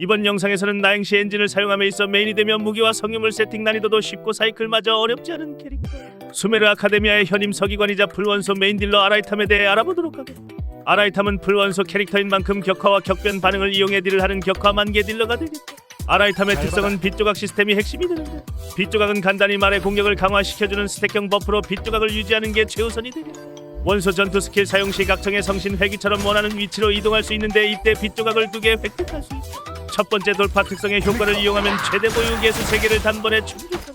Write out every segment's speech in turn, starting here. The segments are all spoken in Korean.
이번 영상에서는 나행시 엔진을 사용함에 있어 메인이 되며 무기와 성유물 세팅 난이도도 쉽고 사이클마저 어렵지 않은 캐릭터. 수메르 아카데미아의 현임 서기관이자 풀원소 메인 딜러 아라이탐에 대해 알아보도록 하겠습니다. 아라이탐은 풀원소 캐릭터인 만큼 격화와 격변 반응을 이용해 딜을 하는 격화 만개 딜러가 되겠다. 아라이탐의 특성은 빛조각 시스템이 핵심이 되는데 빛조각은 간단히 말해 공격을 강화시켜주는 스택형 버프로 빛조각을 유지하는 게 최우선이 되겠다 원소 전투 스킬 사용 시 각성의 성신 회귀처럼 원하는 위치로 이동할 수 있는데 이때 빛 조각을 두 개 획득할 수 있다 첫 번째 돌파 특성의 효과를 이용하면 최대 보유 개수 3개를 단번에 충족한다.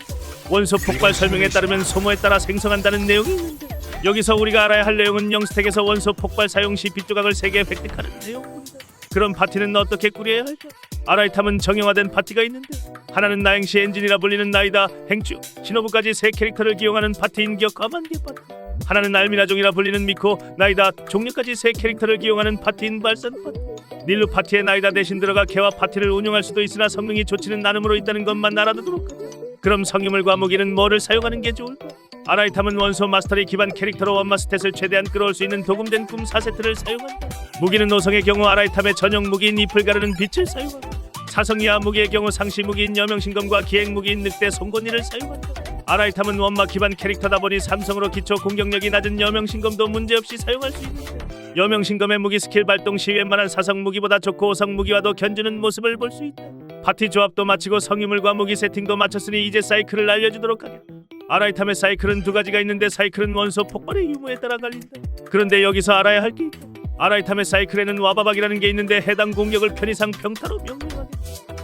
원소 폭발 설명에 따르면 소모에 따라 생성한다는 내용이 있는데 여기서 우리가 알아야 할 내용은 영스택에서 원소 폭발 사용 시 빛 조각을 3개 획득하는 내용입니다. 그럼 파티는 어떻게 꾸려야 할까? 아라이탐은 정형화된 파티가 있는데 하나는 나행시 엔진이라 불리는 나이다 행주 신호부까지 세 캐릭터를 기용하는 파티인 격화만 개 파티 하나는 알미나종이라 불리는 미코 나이다 종류까지 세 캐릭터를 기용하는 파티인 발산 파티 닐루 파티의 나이다 대신 들어가 개와 파티를 운영할 수도 있으나 성능이 좋지는 않으므로 있다는 것만 알아두도록 하자. 그럼 성유물과 무기는 뭐를 사용하는 게 좋을까? 아라이탐은 원소 마스터리 기반 캐릭터로 원마 스탯을 최대한 끌어올 수 있는 도금된 꿈 4세트를 사용한다. 무기는 노성의 경우 아라이탐의 전용 무기인 잎을 가르는 빛을 사용한다. 사성이하 무기의 경우 상시 무기인 여명신검과 기행 무기인 늑대 송곳니를 사용한다. 아라이탐은 원마 기반 캐릭터다 보니 삼성으로 기초 공격력이 낮은 여명신검도 문제없이 사용할 수 있는데 여명신검의 무기 스킬 발동 시 웬만한 사성 무기보다 좋고 오성 무기와도 견주는 모습을 볼 수 있다. 파티 조합도 마치고 성유물과 무기 세팅도 마쳤으니 이제 사이클을 알려주도록 하겠다. 아라이탐의 사이클은 두 가지가 있는데 사이클은 원소 폭발의 유무에 따라 갈린다. 그런데 여기서 알아야 할 게 있다. 아라이탐의 사이클에는 와바박이라는 게 있는데 해당 공격을 편의상 평타로 명령하게.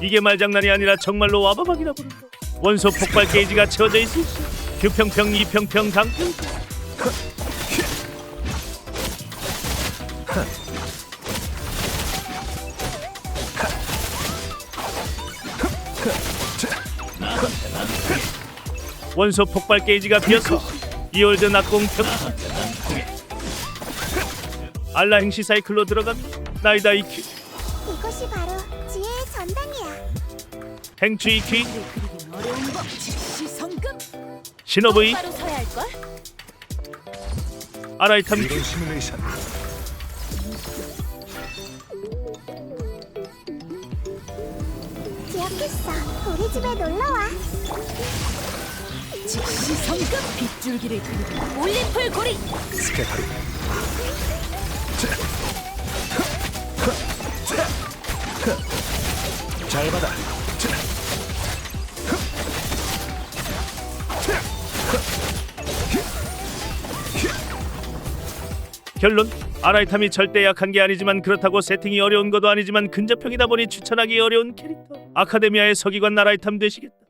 이게 말장난이 아니라 정말로 와바박이라 부른다. 원소 폭발 게이지가 채워져 있을 시 규평평 이평평 강평. 원소 폭발 게이지가 비었어 이월드 낙공 평. 알라 행시 사이클로 들어간 나이다 이큐 이것이 바로 지혜의 전당이야. 행추 그리긴 어려운 법 즉시 성금 신호브이 바로 서야 할 걸 아라이탐 이런 시뮬레이션 기억했어. 우리 집에 놀러 와. 즉시 성금 빗줄기를 그리고 올림플 고리 스케타리 잘 받아 결론 아라이탐이 절대 약한 게 아니지만 그렇다고 세팅이 어려운 것도 아니지만 근접형이다 보니 추천하기 어려운 캐릭터. 아카데미아의 서기관 아라이탐 되시겠다